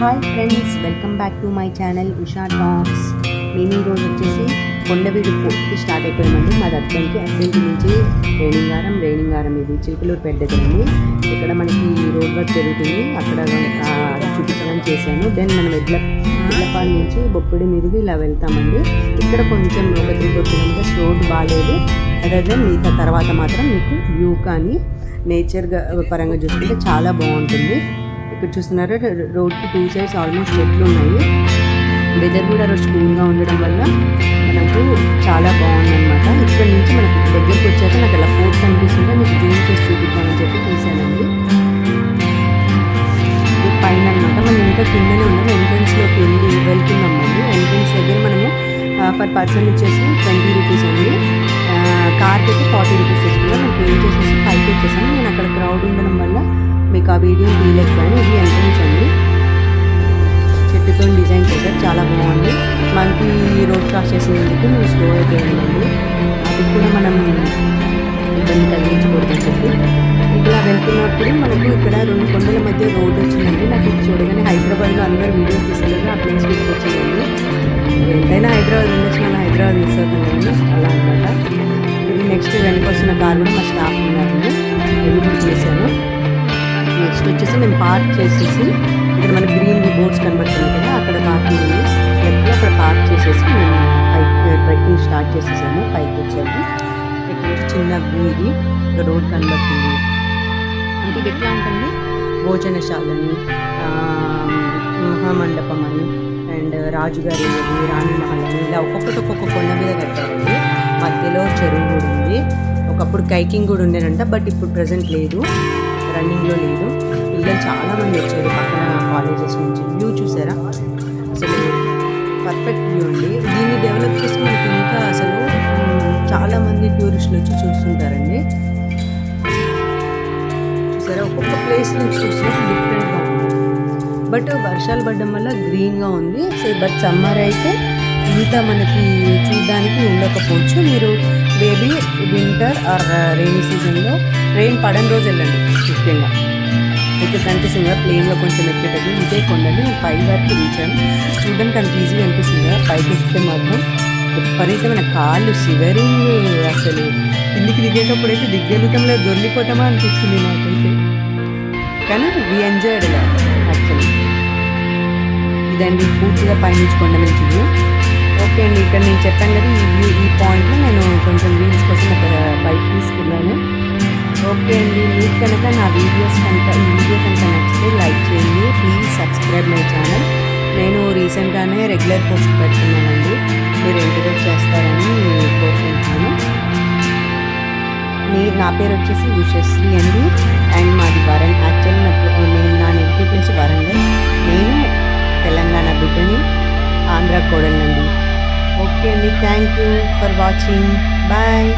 Hi friends welcome back to my channel Usha talks నేను ఈరోజు వచ్చేసి కొండవీడు ఫోర్ట్కి స్టార్ట్ అయిపోయామండి మాది దగ్గరికి అద్దంకి నుంచి రేణింగారం రేణింగారం ఇది చిలుకలూరు పెద్ద దగ్గరండి ఇక్కడ మనకి రోడ్ వర్క్ జరుగుతుంది. అక్కడ చూపించడం చేశాను. దెన్ మనం ఎడ్ల ఎడ్లపాల్ నుంచి బొప్పిడి మీదకి ఇలా వెళ్తామండి. ఇక్కడ కొంచెం ఒక త్రీ ఫోర్ కిలోమీటర్స్ రోడ్ బాగాలేదు అదే మిగతా తర్వాత మాత్రం మీకు వ్యూ కానీ నేచర్గా పరంగా చూసుకుంటే చాలా బాగుంటుంది. ఇక్కడ చూస్తున్నారా రోడ్కి టూ సైడ్స్ ఆల్మోస్ట్ చెట్లు ఉన్నాయి. వెదర్ కూడా రోజు కూల్గా ఉండడం వల్ల మనకు చాలా బాగుంది అనమాట ఇక్కడ నుంచి మనకి దగ్గరికి వచ్చాక నాకు అలా ఫోర్ట్ కనిపిస్తుంటే మీకు జూమ్ చేసి చూపిద్దామని చెప్పి తీసానండి. పైన అనమాట మనం ఇంకా కిందనే ఉన్నాం. ఎంట్రన్స్లోకి వెళ్ళి వెళ్తున్నామండి. ఎంట్రన్స్ దగ్గర మనము పర్ పర్సన్ వచ్చేసి ట్వంటీ రూపీస్ అండి. కార్కి అయితే ఫార్టీ రూపీస్ తీసుకున్నాం. మేము పే చేసేసి పైకి వచ్చేసాము నేను అక్కడ క్రౌడ్ ఉండడం వల్ల మీకు ఆ వీడియో తీయలేదు కానీ ఇది ఎంట్రన్స్ చెట్టుతో డిజైన్ చేశారు చాలా బాగుంది. మనకి రోడ్ క్రాస్ చేసినందుకు మేము స్లో అయిపోయిందండి అది కూడా మనం ఇబ్బంది కలిగించకూడదని చెప్పి. ఇలా వెళ్తున్నప్పుడు మనకు ఇక్కడ రెండు కొండల మధ్య రోడ్ వచ్చిందండి. నాకు ఇది చూడగానే హైదరాబాద్లో అందరూ వీడియోస్ తీసుకోలేదు ఆ ప్లేస్ గురించి వచ్చిందండి ఎంతైనా హైదరాబాద్ ఉండొచ్చు మనం హైదరాబాద్ మిస్ అవుతాం కదండి అలా అనమాట ఇది నెక్స్ట్ వెనక వస్తున్న కార్ కూడా మా స్టాఫ్ ఉన్నారండి. ఎదురు చేశాను నెక్స్ట్ వచ్చేసి మేము పార్క్ చేసేసి ఇక్కడ మనకి గ్రీన్ బోర్డ్స్ కనబడుతున్నాయి కదా అక్కడ పార్కింగ్ ఉంది ఎప్పుడు అక్కడ పార్క్ చేసేసి మేము పైకి ట్రెక్కింగ్ స్టార్ట్ చేసేసాము పైకి వచ్చాము. ఇక్కడ చిన్న వ్యూ ఇది. రోడ్ కనబడుతుంది. అంటే ఇది ఎట్లా ఉంటుంది భోజనశాలని మహామండపం అని అండ్ రాజుగారి రాణి మహల్ అని ఇలా ఒక్కొక్కటి ఒక్కొక్క కొండ మీద కట్టారండి. మధ్యలో చెరువు కూడా ఉంది. ఒకప్పుడు కైకింగ్ కూడా ఉండేనంట బట్ ఇప్పుడు ప్రజెంట్ లేదు. రన్నింగ్లో లేదు. పిల్లలు చాలా మంది వచ్చారు పక్కన కాలేజెస్ నుంచి. వ్యూ చూసారా? అసలు పర్ఫెక్ట్ వ్యూ అండి. దీన్ని డెవలప్ చేసి మనకి ఇంకా అసలు చాలామంది టూరిస్టులు వచ్చి చూస్తుంటారండి. చూసారా? ఒక్కొక్క ప్లేస్ నుంచి చూస్తే డిఫరెంట్గా ఉంది. బట్ వర్షాలు పడడం వల్ల గ్రీన్గా ఉంది. సో బట్ సమ్మర్ అయితే ఇంత మనకి చూ వెళ్ళకపోవచ్చు మీరు బేబీ వింటర్ ఆర్ రెయినీ సీజన్లో రెయిన్ పడని రోజు వెళ్ళండి ముఖ్యంగా. ఇక్కడ కనిపిస్తుంది ప్లేన్లో కొంచెం ఎక్కేటప్పుడు ఇదే కొండని నేను పై వరకు దించాను చూడడానికి అంత ఈజీగా అనిపిస్తుంది కదా పైకి ఎక్కితే మాత్రం. విపరీతమైన కాళ్ళు షివరింగ్ అసలు. కిందికి దిగేటప్పుడు అయితే దిగ్గలుతంలో దొరికిపోతామా అనిపించింది నాకైతే. కానీ వి ఎంజాయ్డ్ యాక్చువల్లీ ఇదండి పూర్తిగా పైనుంచి కొండ ఓకే అండి. ఇక్కడ నేను చెప్పాను కదా ఈ వ్యూ ఈ పాయింట్లో నేను కొంచెం రీల్స్ కోసం ఒక బైక్ తీసుకున్నాను. ఓకే అండి. మీకు కనుక నా వీడియోస్ కనుక ఈ వీడియో కనుక నచ్చితే లైక్ చేయండి. Please subscribe my channel. నేను రీసెంట్గానే రెగ్యులర్ పోస్ట్ పెడుతున్నానండి. మీరు ఎంకరేజ్ చేస్తారని కోరుకుంటున్నాను. మీ నా పేరు వచ్చేసి విశ్వశ్రీ అండి. అండ్ మాది వరంగల్ యాక్చువల్లీ నాకు నేను నా నెగిటివ్ ప్లేస్ వరంగల్. నేను తెలంగాణ బిడ్డని ఆంధ్ర కోడలండి ఓకే అండి thank you for watching bye